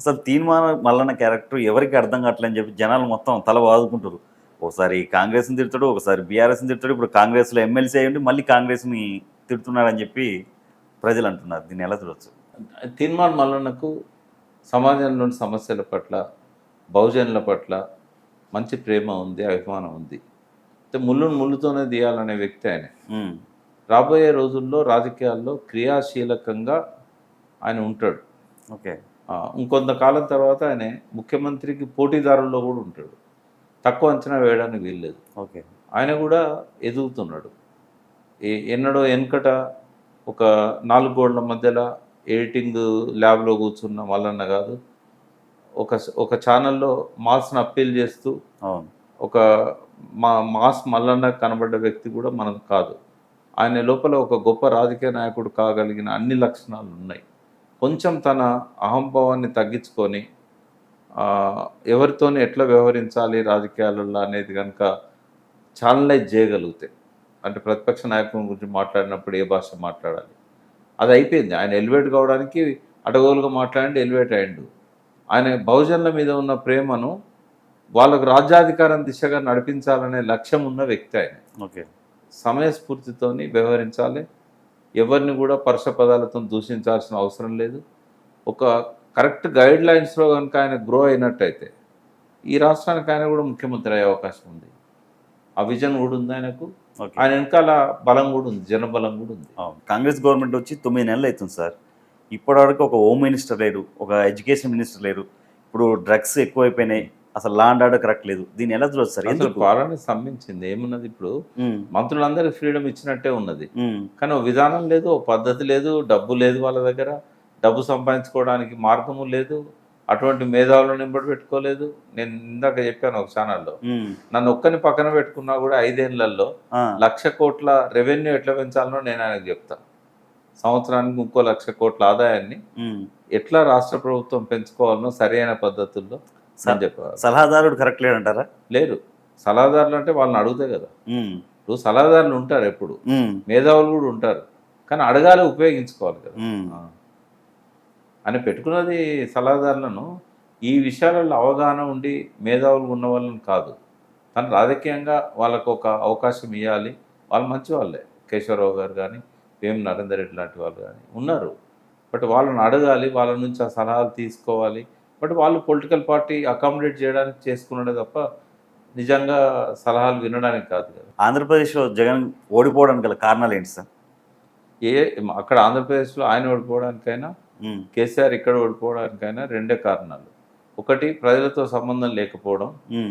అసలు తీర్మాన మల్లన్న క్యారెక్టర్ ఎవరికి అర్థం కావట్లేదని చెప్పి జనాలు మొత్తం తల వాదుకుంటారు ఒకసారి కాంగ్రెస్ని తిడతాడు ఒకసారి బీఆర్ఎస్ని తిడతాడు ఇప్పుడు కాంగ్రెస్లో ఎమ్మెల్సీ అయ్యండి మళ్ళీ కాంగ్రెస్ని తిడుతున్నాడని చెప్పి ప్రజలు అంటున్నారు. దీన్ని ఎలా చూడొచ్చు? తీర్మాన్ మల్లన్నకు సమాజంలోని సమస్యల పట్ల బహుజనుల పట్ల మంచి ప్రేమ ఉంది అభిమానం ఉంది. అయితే ముళ్ళును ముళ్ళుతోనే తీయాలనే వ్యక్తి ఆయన. రాబోయే రోజుల్లో రాజకీయాల్లో క్రియాశీలకంగా ఆయన ఉంటాడు. ఓకే. ఇంకొంతకాలం తర్వాత ఆయన ముఖ్యమంత్రికి పోటీదారుల్లో కూడా ఉంటాడు. తక్కువ అంచనా వేయడానికి వీల్లేదు. ఓకే. ఆయన కూడా ఎదుగుతున్నాడు. ఎన్నడో వెనకట ఒక నాలుగు గోడల మధ్యలో ఎడిటింగ్ ల్యాబ్లో కూర్చున్న మల్లన్న కాదు ఒక ఒక ఛానల్లో మాస్ని అప్పీల్ చేస్తూ అవును. ఒక మా మాస్ మల్లన్న కనబడ్డ వ్యక్తి కూడా మనం కాదు. ఆయన లోపల ఒక గొప్ప రాజకీయ నాయకుడు కాగలిగిన అన్ని లక్షణాలు ఉన్నాయి కొంచెం తన అహంభావాన్ని తగ్గించుకొని ఎవరితోని ఎట్లా వ్యవహరించాలి రాజకీయాలలో అనేది కనుక ఛానలైజ్ చేయగలిగితే అంటే ప్రతిపక్ష నాయకుని గురించి మాట్లాడినప్పుడు ఏ భాష మాట్లాడాలి? అది అయిపోయింది. ఆయన ఎలివేట్ కావడానికి అడగోలుగా మాట్లాడి ఎలివేట్ అయ్యిండు. ఆయన బహుజనుల మీద ఉన్న ప్రేమను వాళ్ళకు రాజ్యాధికారం దిశగా నడిపించాలనే లక్ష్యం ఉన్న వ్యక్తి ఆయన. ఓకే. సమయస్ఫూర్తితోని వ్యవహరించాలి ఎవరిని కూడా పరుష పదాలతో దూషించాల్సిన అవసరం లేదు. ఒక కరెక్ట్ గైడ్ లైన్స్లో కనుక ఆయన గ్రో అయినట్టయితే ఈ రాష్ట్రానికి ఆయన కూడా ముఖ్యమంత్రి అయ్యే అవకాశం ఉంది. ఆ విజన్ కూడా ఉంది ఆయనకు. ఆయన వెనకాల బలం కూడా ఉంది జనబలం కూడా ఉంది. కాంగ్రెస్ గవర్నమెంట్ వచ్చి తొమ్మిది నెలలు అవుతుంది సార్. ఇప్పటివరకు ఒక హోమ్ మినిస్టర్ లేరు ఒక ఎడ్యుకేషన్ మినిస్టర్ లేరు ఇప్పుడు డ్రగ్స్ ఎక్కువైపోయినాయి. అసలు లా అండ్ ఆర్డర్ కరెక్ట్ లేదు. దీన్ని ఎలా చూడొచ్చు సార్? ఎందుకు? స్తంభించింది ఏమున్నది ఇప్పుడు? మంత్రులందరికీ ఫ్రీడమ్ ఇచ్చినట్టే ఉన్నది. కానీ ఓ విధానం లేదు ఓ పద్ధతి లేదు డబ్బు లేదు వాళ్ళ దగ్గర. డబ్బు సంపాదించుకోవడానికి మార్గము లేదు అటువంటి మేధావులను నింబడి పెట్టుకోలేదు నేను ఇందాక చెప్పాను ఒక ఛానల్లో నన్ను ఒక్కని పక్కన పెట్టుకున్నా కూడా ఐదేళ్ళలో లక్ష కోట్ల రెవెన్యూ ఎట్లా పెంచాలనో నేను ఆయనకు చెప్తా. సంవత్సరానికి ఇంకో లక్ష కోట్ల ఆదాయాన్ని. ఎట్లా రాష్ట్ర ప్రభుత్వం పెంచుకోవాలనో సరైన పద్ధతుల్లో సలహాదారుడు కరెక్ట్ లేడంటారా? లేరు. సలహాదారులు అంటే వాళ్ళని అడుగుతాయి కదా. ఇప్పుడు సలహాదారులు ఉంటారు ఎప్పుడు. మేధావులు కూడా ఉంటారు. కానీ అడగాలి ఉపయోగించుకోవాలి కదా. అని పెట్టుకున్నది సలహాదారులను ఈ విషయాలలో అవగాహన ఉండి మేధావులు ఉన్న వాళ్ళని కాదు. తను రాజకీయంగా వాళ్ళకు ఒక అవకాశం ఇవ్వాలి వాళ్ళు మంచి వాళ్ళే. కేశవరావు గారు కానీ వేం నరేందర్ రెడ్డి లాంటి వాళ్ళు కానీ ఉన్నారు. బట్ వాళ్ళని అడగాలి. వాళ్ళ నుంచి ఆ సలహాలు తీసుకోవాలి. బట్ వాళ్ళు పొలిటికల్ పార్టీ అకామిడేట్ చేయడానికి చేసుకున్నాడే తప్ప నిజంగా సలహాలు వినడానికి కాదు కదా. ఆంధ్రప్రదేశ్లో జగన్ ఓడిపోవడానికి గల కారణాలు ఏంటి సార్? ఏ అక్కడ ఆంధ్రప్రదేశ్లో ఆయన ఓడిపోవడానికైనా కేసీఆర్ ఇక్కడ ఓడిపోవడానికైనా రెండే కారణాలు. ఒకటి ప్రజలతో సంబంధం లేకపోవడం.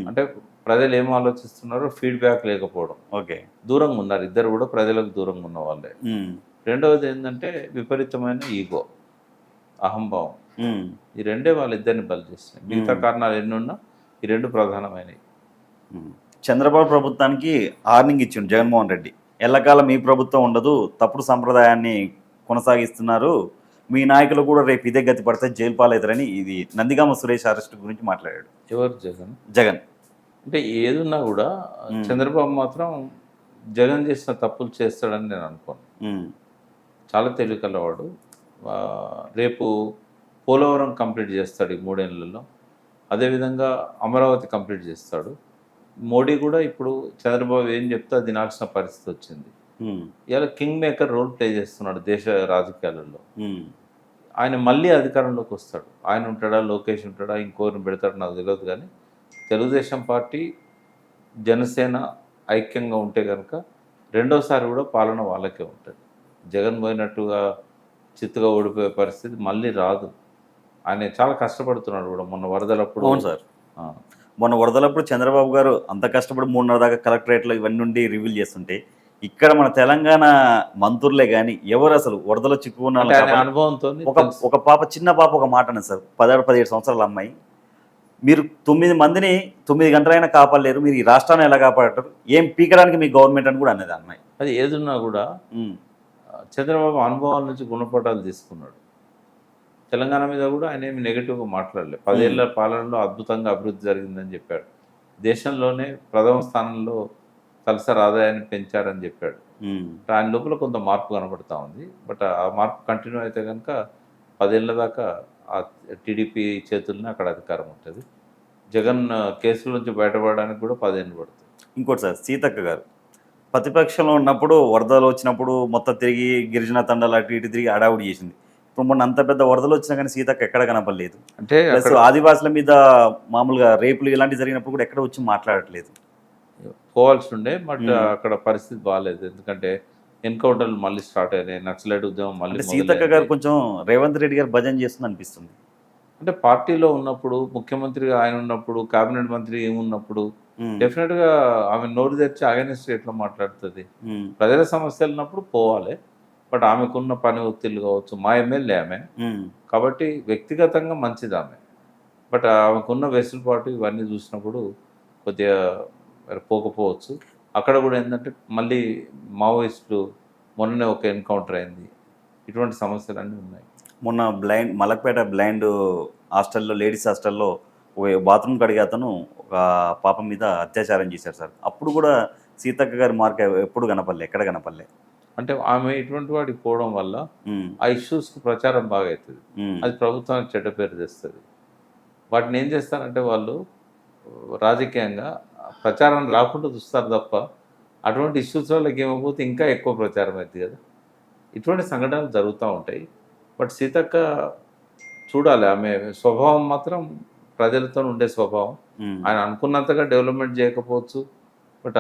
అంటే ప్రజలు ఏం ఆలోచిస్తున్నారో ఫీడ్బ్యాక్ లేకపోవడం. ఓకే. దూరంగా ఉన్నారు. ఇద్దరు కూడా ప్రజలకు దూరంగా ఉన్న వాళ్ళే రెండవది ఏంటంటే విపరీతమైన ఈగో అహంభావం. ఈ రెండే వాళ్ళిద్దరిని బలి చేస్తున్నాయి. మిగతా. కారణాలు ఎన్ని ఉన్నా ఈ రెండు ప్రధానమైనవి. చంద్రబాబు ప్రభుత్వానికి వార్నింగ్ ఇచ్చిండు జగన్మోహన్ రెడ్డి. ఎల్లకాలం మీ ప్రభుత్వం ఉండదు తప్పుడు సంప్రదాయాన్ని కొనసాగిస్తున్నారు. మీ నాయకులు కూడా రేపు ఇదే గతి పడితే జైలు పాలవుతారని ఇది నందిగామ సురేష్ అరెస్ట్ గురించి మాట్లాడాడు. ఎవరు? జగన్? జగన్. అంటే ఏదున్నా కూడా. చంద్రబాబు మాత్రం జగన్ చేసిన తప్పులు చేస్తాడని నేను అనుకోను. చాలా తెలివికలవాడు రేపు పోలవరం కంప్లీట్ చేస్తాడు ఈ మూడేళ్ళలో. అదేవిధంగా అమరావతి కంప్లీట్ చేస్తాడు. మోడీ కూడా ఇప్పుడు చంద్రబాబు ఏం చెప్తే అది వినాల్సిన పరిస్థితి వచ్చింది. ఇలా కింగ్ మేకర్ రోల్ ప్లే చేస్తున్నాడు దేశ రాజకీయాలలో. ఆయన మళ్ళీ అధికారంలోకి వస్తాడు. ఆయన ఉంటాడా లోకేష్ ఉంటాడా ఇంకోరిని పెడతాడు నాకు తెలియదు కానీ తెలుగుదేశం పార్టీ జనసేన ఐక్యంగా ఉంటే కనుక రెండోసారి కూడా పాలన వాళ్ళకే ఉంటుంది. జగన్ పోయినట్టుగా చిత్తుగా ఓడిపోయే పరిస్థితి మళ్ళీ రాదు. ఆయన చాలా కష్టపడుతున్నాడు కూడా మొన్న వరదలప్పుడు. అవును సార్. మొన్న వరదలప్పుడు చంద్రబాబు గారు అంత కష్టపడి మూడున్నర దాకా కలెక్టరేట్లో ఇవన్నీ నుండి రివీల్ చేస్తుంటే ఇక్కడ మన తెలంగాణ మంత్రులే కానీ ఎవరు అసలు వరదలో చిక్కుకున్న అనుభవంతో ఒక ఒక పాప చిన్న పాప ఒక మాట అన్నది సార్. పదిహేడు పదిహేడు సంవత్సరాల అమ్మాయి. మీరు తొమ్మిది మందిని తొమ్మిది గంటలైనా కాపాడలేరు. మీరు ఈ రాష్ట్రాన్ని ఎలా కాపాడతారు? ఏం పీకడానికి మీ గవర్నమెంట్ అని కూడా అన్నది ఆ అమ్మాయి. అది ఏదున్నా కూడా చంద్రబాబు అనుభవాల నుంచి గుణపాఠాలు తీసుకున్నాడు. తెలంగాణ మీద కూడా ఆయన ఏమి నెగిటివ్గా మాట్లాడలేదు. పదేళ్ళ పాలనలో అద్భుతంగా అభివృద్ధి జరిగిందని చెప్పాడు. దేశంలోనే ప్రథమ స్థానంలో తలసరి ఆదాయాన్ని పెంచారని చెప్పాడు. ఆయన లోపల కొంత మార్పు కనబడతా ఉంది. బట్ ఆ మార్పు కంటిన్యూ అయితే కనుక పదేళ్ళ దాకా ఆ టీడీపీ చేతుల్లోనే అక్కడ అధికారం ఉంటుంది. జగన్ కేసుల నుంచి బయటపడడానికి కూడా పదేళ్ళు పడుతుంది. ఇంకోటి సార్ సీతక్క గారు. ప్రతిపక్షంలో ఉన్నప్పుడు వరదలు వచ్చినప్పుడు మొత్తం తిరిగి గిరిజన తండాలు అటు ఇటు తిరిగి అడావుడి చేసింది. ఇప్పుడు మొన్న అంత పెద్ద వరదలు వచ్చినా కానీ సీతక్క ఎక్కడ కనపడలేదు. అంటే ఆదివాసుల మీద మామూలుగా రేపులు ఇలాంటివి జరిగినప్పుడు కూడా ఎక్కడ వచ్చి మాట్లాడట్లేదు. పోవాల్సి ఉండే బట్. అక్కడ పరిస్థితి బాగాలేదు ఎందుకంటే ఎన్కౌంటర్లు మళ్ళీ స్టార్ట్ అయినాయి. నక్సలైట్ ఉద్యమం మళ్ళీ సీతక్క గారు. కొంచెం రేవంత్ రెడ్డి గారు భజన చేస్తుంది అనిపిస్తుంది. అంటే పార్టీలో ఉన్నప్పుడు ముఖ్యమంత్రిగా ఆయన ఉన్నప్పుడు కేబినెట్ మంత్రి ఉన్నప్పుడు ఉమ్, డెఫినెట్గా ఆమె నోరు తెచ్చి అగైనెస్ట్ ఎట్లా మాట్లాడుతుంది? ప్రజల సమస్యలు ఉన్నప్పుడు పోవాలి. బట్ ఆమెకున్న పని ఒత్తిళ్ళు కావచ్చు మా ఎమ్మెల్యే ఆమె. కాబట్టి వ్యక్తిగతంగా మంచిది ఆమె. బట్ ఆమెకున్న వెసులుబాటు ఇవన్నీ చూసినప్పుడు కొద్దిగా పోకపోవచ్చు. అక్కడ కూడా ఏంటంటే మళ్ళీ మావోయిస్టులు మొన్ననే ఒక ఎన్కౌంటర్ అయింది. ఇటువంటి సమస్యలు అన్నీ ఉన్నాయి. మొన్న బ్లైండ్ మలక్పేట బ్లైండ్ హాస్టల్లో లేడీస్ హాస్టల్లో బాత్రూమ్ కడిగే అతను ఒక పాప మీద అత్యాచారం చేశారు సార్. అప్పుడు కూడా సీతక్క గారి మార్క్ ఎప్పుడు కనపడలే ఎక్కడ కనపడలే? అంటే ఆమె ఇటువంటి వాడికి పోవడం వల్ల ఆ ఇష్యూస్కి ప్రచారం బాగా అవుతుంది అది ప్రభుత్వానికి చెడ్డ పేరు తెస్తుంది. వాటిని ఏం చేస్తారంటే వాళ్ళు రాజకీయంగా ప్రచారం రాకుండా చూస్తారు తప్ప అటువంటి ఇష్యూస్ వాళ్ళకి ఏమైపోతే ఇంకా ఎక్కువ ప్రచారం అవుతుంది కదా. ఇటువంటి సంఘటనలు జరుగుతూ ఉంటాయి. బట్ సీతక్క చూడాలి. ఆమె స్వభావం మాత్రం ప్రజలతో ఉండే స్వభావం. ఆయన అనుకున్నంతగా డెవలప్మెంట్ చేయకపోవచ్చు. బట్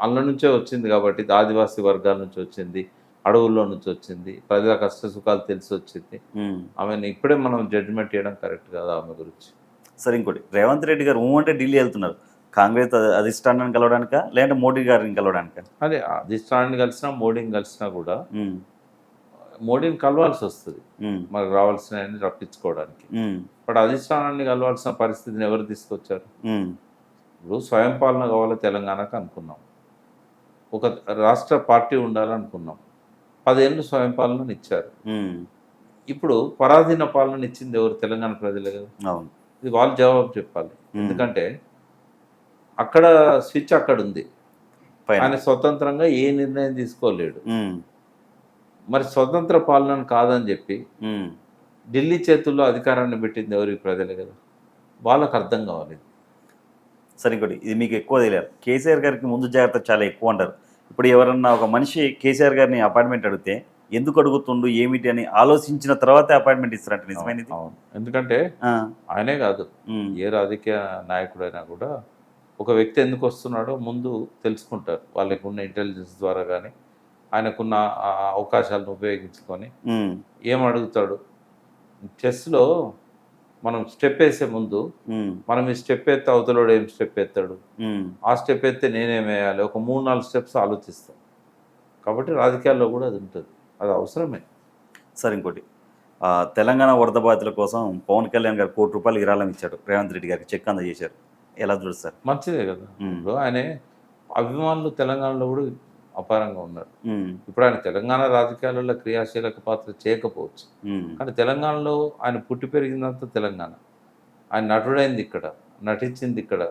అందులో నుంచే వచ్చింది కాబట్టి ఆదివాసీ వర్గాల నుంచి వచ్చింది అడవుల్లో నుంచి వచ్చింది ప్రజల కష్ట సుఖాలు తెలిసి వచ్చింది. ఆమెను ఇప్పుడే మనం జడ్జిమెంట్ చేయడం కరెక్ట్ కాదు ఆమె గురించి? సరే ఇంకోటి. రేవంత్ రెడ్డి గారు ఊ అంటే ఢిల్లీ వెళ్తున్నారు. కాంగ్రెస్ అధి- అధిష్టానాన్ని కలవడానిక లేదంటే మోడీ గారిని కలవడానిక? అదే అధిష్టానాన్ని కలిసినా మోడీని కలిసినా కూడా మోడీని కలవాల్సి వస్తుంది. మనకు రావాల్సిన రప్పించుకోవడానికి. బట్ అధిష్టానాన్ని కలవాల్సిన పరిస్థితిని ఎవరు తీసుకొచ్చారు? ఇప్పుడు స్వయం పాలన కావాలి తెలంగాణకు అనుకున్నాం ఒక రాష్ట్ర పార్టీ ఉండాలనుకున్నాం. పదేళ్ళు స్వయం పాలనని ఇచ్చారు. ఇప్పుడు పరాధీన పాలన ఇచ్చింది ఎవరు? తెలంగాణ ప్రజలే కదా. అవును. ఇది వాళ్ళు జవాబు చెప్పాలి. ఎందుకంటే అక్కడ స్విచ్ అక్కడ ఉంది. ఆయన స్వతంత్రంగా ఏ నిర్ణయం తీసుకోలేడు. మరి స్వతంత్ర పాలన కాదని చెప్పి ఢిల్లీ చేతుల్లో అధికారాన్ని పెట్టింది ఎవరు ప్రజలే కదా? వాళ్ళకి అర్థం కావాలి. సరే ఇంకోటి ఇది మీకు ఎక్కువ తెలియదు కేసీఆర్ గారికి ముందు జాగ్రత్త చాలా ఎక్కువ అంటారు. ఇప్పుడు ఎవరన్నా ఒక మనిషి కేసీఆర్ గారిని అపాయింట్మెంట్ అడిగితే ఎందుకు అడుగుతుండు ఏమిటి అని ఆలోచించిన తర్వాతే అపాయింట్మెంట్ ఇస్తారంట నిజమైనది ఎందుకంటే ఆయనే కాదు. ఏ రాజకీయ నాయకుడైనా కూడా ఒక వ్యక్తి ఎందుకు వస్తున్నాడో ముందు తెలుసుకుంటారు. వాళ్ళకు ఉన్న ఇంటెలిజెన్స్ ద్వారా కానీ ఆయనకున్న అవకాశాలను ఉపయోగించుకొని ఉమ్, ఏం అడుగుతాడు? చెస్లో మనం స్టెప్ వేసే ముందు మనం ఈ స్టెప్ ఎత్తే అవతలోడు ఏం స్టెప్ ఎత్తాడు? ఆ స్టెప్ ఎత్తే నేనేం వేయాలి? ఒక మూడు నాలుగు స్టెప్స్ ఆలోచిస్తాం. కాబట్టి రాజకీయాల్లో కూడా అది ఉంటుంది. అది అవసరమే. సరే ఇంకోటి. తెలంగాణ వరద బాధితుల కోసం పవన్ కళ్యాణ్ గారు కోటి రూపాయలు విరాళం ఇచ్చాడు. రేవంత్ రెడ్డి గారికి చెక్ అందజేశారు. ఎలా చూస్తారు మంచిదే కదా. ఆయన అభిమానులు తెలంగాణలో కూడా అపారంగా ఉన్నారు. ఇప్పుడు ఆయన తెలంగాణ రాజకీయాలలో క్రియాశీలక పాత్ర చేయకపోవచ్చు. కానీ తెలంగాణలో ఆయన పుట్టి పెరిగిందంతా తెలంగాణ. ఆయన నటుడైంది ఇక్కడ నటించింది ఇక్కడ.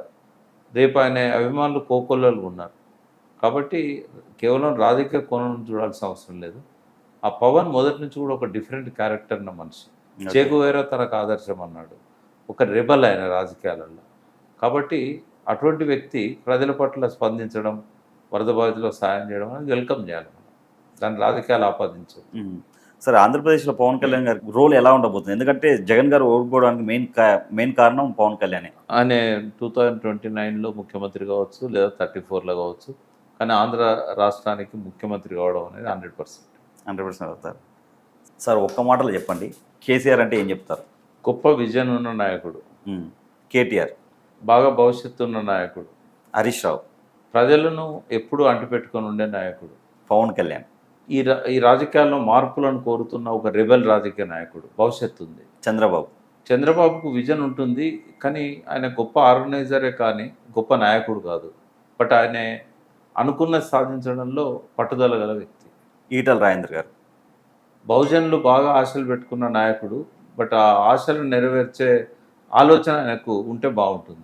రేపు ఆయన అభిమానులు కోకొల్లలు ఉన్నారు. కాబట్టి కేవలం రాజకీయ కోణం చూడాల్సిన అవసరం లేదు. ఆ పవన్ మొదటి నుంచి కూడా ఒక డిఫరెంట్ క్యారెక్టర్ ఉన్న మనిషి. చేకువేరా తనకు ఆదర్శం అన్నాడు. ఒక రెబల్ ఆయన రాజకీయాలలో. కాబట్టి అటువంటి వ్యక్తి ప్రజల పట్ల స్పందించడం వరద బాధితులకు సాయం చేయడం అనేది వెల్కమ్ చేయాలి. మనం దాని రాజకీయాలు ఆపాదించదు ఉమ్. సరే ఆంధ్రప్రదేశ్లో పవన్ కళ్యాణ్ గారి రోల్ ఎలా ఉండబోతుంది? ఎందుకంటే జగన్ గారు ఓడిపోవడానికి మెయిన్ మెయిన్ కారణం పవన్ కళ్యాణే. ఆయన టూ థౌజండ్ ట్వంటీ నైన్లో ముఖ్యమంత్రి కావచ్చు లేదా థర్టీ ఫోర్లో కావచ్చు కానీ ఆంధ్ర రాష్ట్రానికి ముఖ్యమంత్రి కావడం అనేది హండ్రెడ్ పర్సెంట్. హండ్రెడ్ పర్సెంట్ అవుతారు. సార్ ఒక్క మాటలో చెప్పండి. కేసీఆర్ అంటే ఏం చెప్తారు? గొప్ప విజన్ ఉన్న నాయకుడు. కేటీఆర్. బాగా భవిష్యత్తు ఉన్న నాయకుడు. హరీష్ రావు. ప్రజలను ఎప్పుడూ అంటిపెట్టుకొని ఉండే నాయకుడు. పవన్ కళ్యాణ్. ఈ ఈ రాజకీయాల్లో మార్పులను కోరుతున్న ఒక రెబెల్ రాజకీయ నాయకుడు భవిష్యత్తు ఉంది. చంద్రబాబు. చంద్రబాబుకు విజన్ ఉంటుంది కానీ ఆయన గొప్ప ఆర్గనైజరే కానీ గొప్ప నాయకుడు కాదు. బట్ ఆయన అనుకున్నది సాధించడంలో పట్టుదల గల వ్యక్తి. ఈటల రాజేంద్ర గారు. బహుజనులు బాగా ఆశలు పెట్టుకున్న నాయకుడు బట్ ఆ ఆశలు నెరవేర్చే ఆలోచన ఆయనకు ఉంటే బాగుంటుంది.